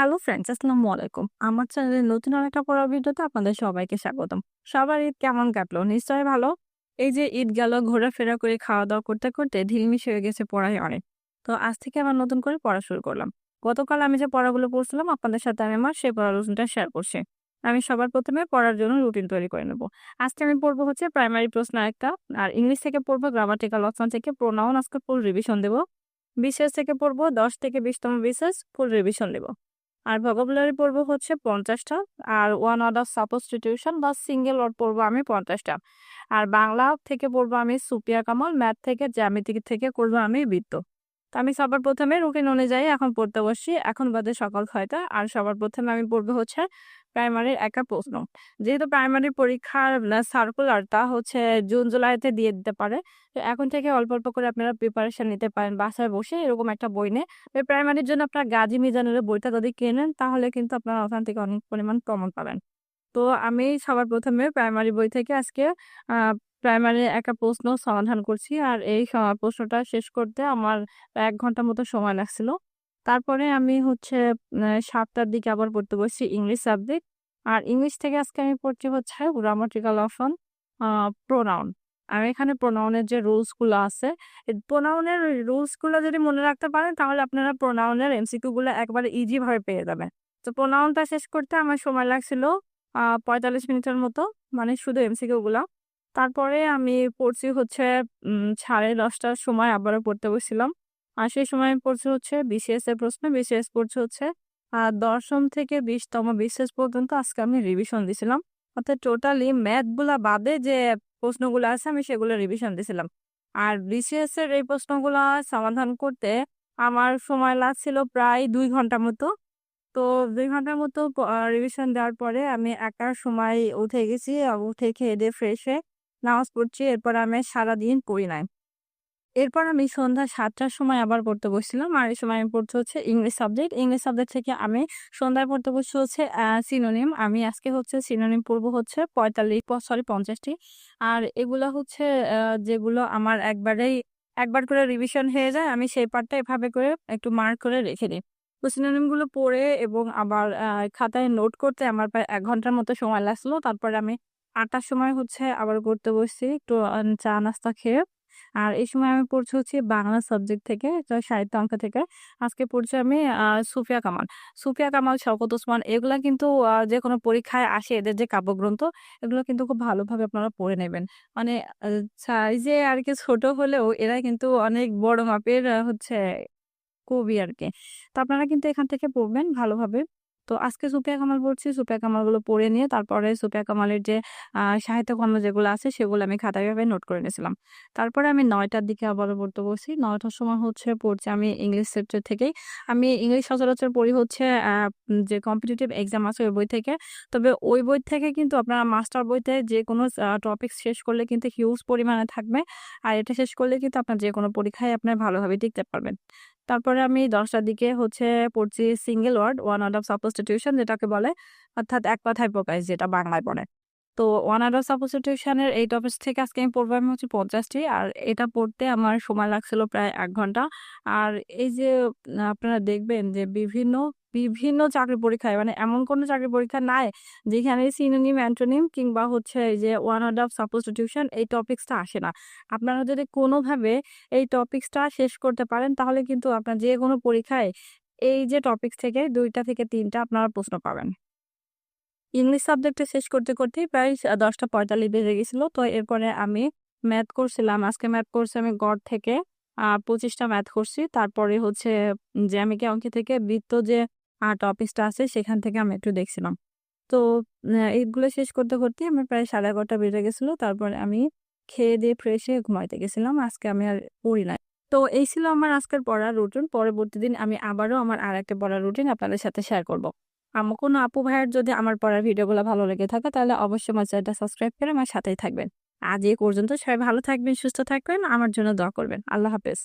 Hello friends, আসসালামু আলাইকুম। আমার চ্যানেলের নতুন আরেকটা পড়ার ভিডিওতে আপনাদের সবাইকে স্বাগতম। সবার ঈদ কেমন কাটলো? নিশ্চয়ই ভালো। এই যে ঈদ গেল, ঘোরাফেরা করে খাওয়া দাওয়া করতে করতে ঢিলমিশ হয়ে গেছে পড়ায় অনেক। তো আজ থেকে আবার নতুন করে পড়া শুরু করলাম। গতকাল আমি যে পড়াগুলো পড়ছিলাম, আপনাদের সাথে আমি আমার সেই পড়ার রুটিনটা শেয়ার করছি। আমি সবার প্রথমে পড়ার জন্য রুটিন তৈরি করে নেব। আজকে আমি পড়ব হচ্ছে প্রাইমারি প্রশ্ন একটা, আর ইংলিশ থেকে পড়ব, গ্রামাটিক্যাল অপশন থেকে প্রোনাউন আজকে ফুল রিভিশন দেবো। বিশেষ থেকে পড়ব, দশ থেকে বিশতম বিশেষ ফুল রিভিশন দেবো। আর ভোকাবুলারি পড়ব হচ্ছে পঞ্চাশটা, আর ওয়ান অর্ডার সাবস্টিটিউশন বা সিঙ্গেল ওয়ার্ড পড়ব আমি পঞ্চাশটা। আর বাংলা থেকে পড়ব আমি সুপিয়া কামল ম্যাথ থেকে জ্যামিতিক থেকে করব আমি বৃত্ত তো আমি সবার প্রথমে রুটিন অনুযায়ী এখন পড়তে বসছি, এখন বাদে সকাল ছয়টা, আর সবার প্রথমে আমি পড়ব হচ্ছে প্রাইমারির একটা প্রশ্ন। যেহেতু প্রাইমারি পরীক্ষার সার্কুলারটা হচ্ছে জুন, জুলাইতে দিয়ে দিতে পারে, তো এখন থেকে অল্প অল্প করে আপনারা প্রিপারেশন নিতে পারেন। বাসায় বসে এরকম একটা বই নিয়ে প্রাইমারির জন্য আপনার গাজী মিজানের বইটা যদি কেনেন, তাহলে কিন্তু আপনারা ওখান থেকে অনেক পরিমাণ প্রমাণ পাবেন। তো আমি সবার প্রথমে প্রাইমারি বই থেকে আজকে প্রাইমারি একটা প্রশ্ন সমাধান করছি। আর এই প্রশ্নটা শেষ করতে আমার এক ঘণ্টা মতো সময় লাগছিল। তারপরে আমি হচ্ছে সাতটার দিকে আবার পড়তে বসছি ইংলিশ সাবজেক্ট। আর ইংলিশ থেকে আজকে আমি পড়ছি হচ্ছে গ্রামাটিক্যাল অপশন প্রোনাউন আর এখানে প্রোনাউনের যে রুলসগুলো আছে প্রোনাউনের রুলসগুলো যদি মনে রাখতে পারেন, তাহলে আপনারা প্রোনাউনের এমসিকিউ গুলো একবারে ইজি ভাবে পেয়ে যাবেন। তো প্রোনাউনটা শেষ করতে আমার সময় লাগছিল পঁয়তাল্লিশ মিনিটের মতো মানে শুধু এমসিকিউ গুলো। তারপরে আমি পড়ছি হচ্ছে সাড়ে দশটার সময় আবারও পড়তে বসছিলাম। আর সেই সময় পড়ছে হচ্ছে বিসিএস এর প্রশ্ন, বিসিএস পড়ছে হচ্ছে আর দশম থেকে বিশতম বিসিএস পর্যন্ত আজকে আমি রিভিশন দিছিলাম। অর্থাৎ টোটালি ম্যাথগুলা বাদে যে প্রশ্নগুলো আছে আমি সেগুলো রিভিশন দিছিলাম। আর বিসিএস এর এই প্রশ্নগুলো সমাধান করতে আমার সময় লাগছিল প্রায় দুই ঘণ্টা মতো। তো দুই ঘণ্টার মতো রিভিশন দেওয়ার পরে আমি একার সময় উঠে গেছি, উঠে খেয়ে দিয়ে ফ্রেশ হয়ে নামাজ পড়ছি। এরপর আমি সারাদিন পড়ি নাই। এরপর আমি সন্ধ্যা সাতটার সময় আবার পড়তে বসছিলাম। আর এই সময় আমি পড়তে হচ্ছে ইংলিশ সাবজেক্ট। ইংলিশ সাবজেক্ট থেকে আমি সন্ধ্যায় পড়তে বসছি হচ্ছে সিনোনিম আমি আজকে হচ্ছে সিনোনিম পড়ব হচ্ছে পঁয়তাল্লিশ সরি পঞ্চাশটি। আর এগুলো হচ্ছে যেগুলো আমার একবারেই, একবার করে রিভিশন হয়ে যায়, আমি সেই পার্টটা এভাবে করে একটু মার্ক করে রেখে দিই। তো সিনোনিমগুলো পড়ে এবং আবার খাতায় নোট করতে আমার প্রায় এক ঘণ্টার মতো সময় লাগল তারপরে আমি আটটার সময় হচ্ছে আবার করতে বসছি একটু চা, নাস্তা খেয়ে। আর এই সময় আমি পড়ছি হচ্ছে বাংলা সাবজেক্ট থেকে সাহিত্য অঙ্ক থেকে। আজকে পড়ছি আমি সুফিয়া কামাল। সুফিয়া কামাল, শওকত ওসমান, এগুলা কিন্তু যে কোনো পরীক্ষায় আসে এদের যে কাব্যগ্রন্থ, এগুলো কিন্তু খুব ভালোভাবে আপনারা পড়ে নেবেন। মানে চাই যে আর কি ছোট হলেও এরা কিন্তু অনেক বড় মাপের হচ্ছে কবি আর কি। তো আপনারা কিন্তু এখান থেকে পড়বেন ভালোভাবে। তো আজকে সুপিয়া কামাল পড়ছি সুপিয়া কামালগুলো পড়ে নিয়ে তারপরে সুপিয়া কামালের যে সাহিত্য কর্ম যেগুলো আছে সেগুলো আমি খাতায় ভাবে নোট করে নিয়েছিলাম। তারপরে আমি নয়টার দিকে আবারও পড়তে বসছি নয়টার সময় হচ্ছে পড়ছি আমি ইংলিশ সেক্টর থেকেই। আমি ইংলিশ সচরাচর পড়ি হচ্ছে যে কম্পিটিটিভ এক্সাম আছে ওই বই থেকে। তবে ওই বই থেকে কিন্তু আপনারা মাস্টার বইতে যে কোনো টপিক শেষ করলে কিন্তু হিউজ পরিমাণে থাকবে। আর এটা শেষ করলে কিন্তু আপনার যে কোনো পরীক্ষায় আপনার ভালোভাবে টিকতে পারবেন। তারপরে আমি দশটার দিকে হচ্ছে পড়ছি single word one word of substitution যেটাকে বলে, অর্থাৎ এক কথায় প্রকাশ যেটা বাংলায় পড়ে। তো ওয়ান ওয়ার্ড সাবস্টিটিউশনের এই টপিক থেকে আজকে আমি পড়ব, আমি হচ্ছে পঞ্চাশটি, আর এটা পড়তে আমার সময় লাগছিল প্রায় এক ঘণ্টা। আর এই যে আপনারা দেখবেন যে বিভিন্ন বিভিন্ন চাকরি পরীক্ষায় মানে এমন কোনো চাকরি পরীক্ষা নাই যেখানে সিনোনিম অ্যান্টোনিম কিংবা হচ্ছে যে ওয়ান ওয়ার্ড অফ সাবস্টিটিউশন এই টপিক্সটা আসে না। আপনারা যদি কোনোভাবে এই টপিক্সটা শেষ করতে পারেন, তাহলে কিন্তু আপনার যে কোনো পরীক্ষায় এই যে টপিক থেকে দুইটা থেকে তিনটা আপনারা প্রশ্ন পাবেন। ইংলিশ সাবজেক্টে শেষ করতে করতেই প্রায় দশটা পঁয়তাল্লিশ বেজে গেছিল। তো এরপরে আমি ম্যাথ করছিলাম। আজকে ম্যাথ করছি আমি গড় থেকে পঁচিশটা ম্যাথ করছি। তারপরে হচ্ছে জ্যামিকে অঙ্কে থেকে বৃত্ত যে টপিক্সটা আছে, সেখান থেকে আমি একটু দেখছিলাম। তো এইগুলো শেষ করতে করতে আমার প্রায় সাড়ে এগারোটা বেজে গেছিল। তারপরে আমি খেয়ে দিয়ে ফ্রেশ হয়ে ঘুমাইতে গেছিলাম। আজকে আমি আর পড়ি নাই। তো এই ছিল আমার আজকের পড়ার রুটিন পরবর্তী দিন আমি আবারও আমার আর একটা পড়ার রুটিন আপনাদের সাথে শেয়ার করব। আমার কোনো আপু ভাইয়ের যদি আমার পড়ার ভিডিওগুলো ভালো লেগে থাকে, তাহলে অবশ্যই আমার চ্যানেলটা সাবস্ক্রাইব করে আমার সাথেই থাকবেন। আজ এই পর্যন্ত সবাই ভালো থাকবেন, সুস্থ থাকবেন, আমার জন্য দোয়া করবেন। আল্লাহ হাফেজ।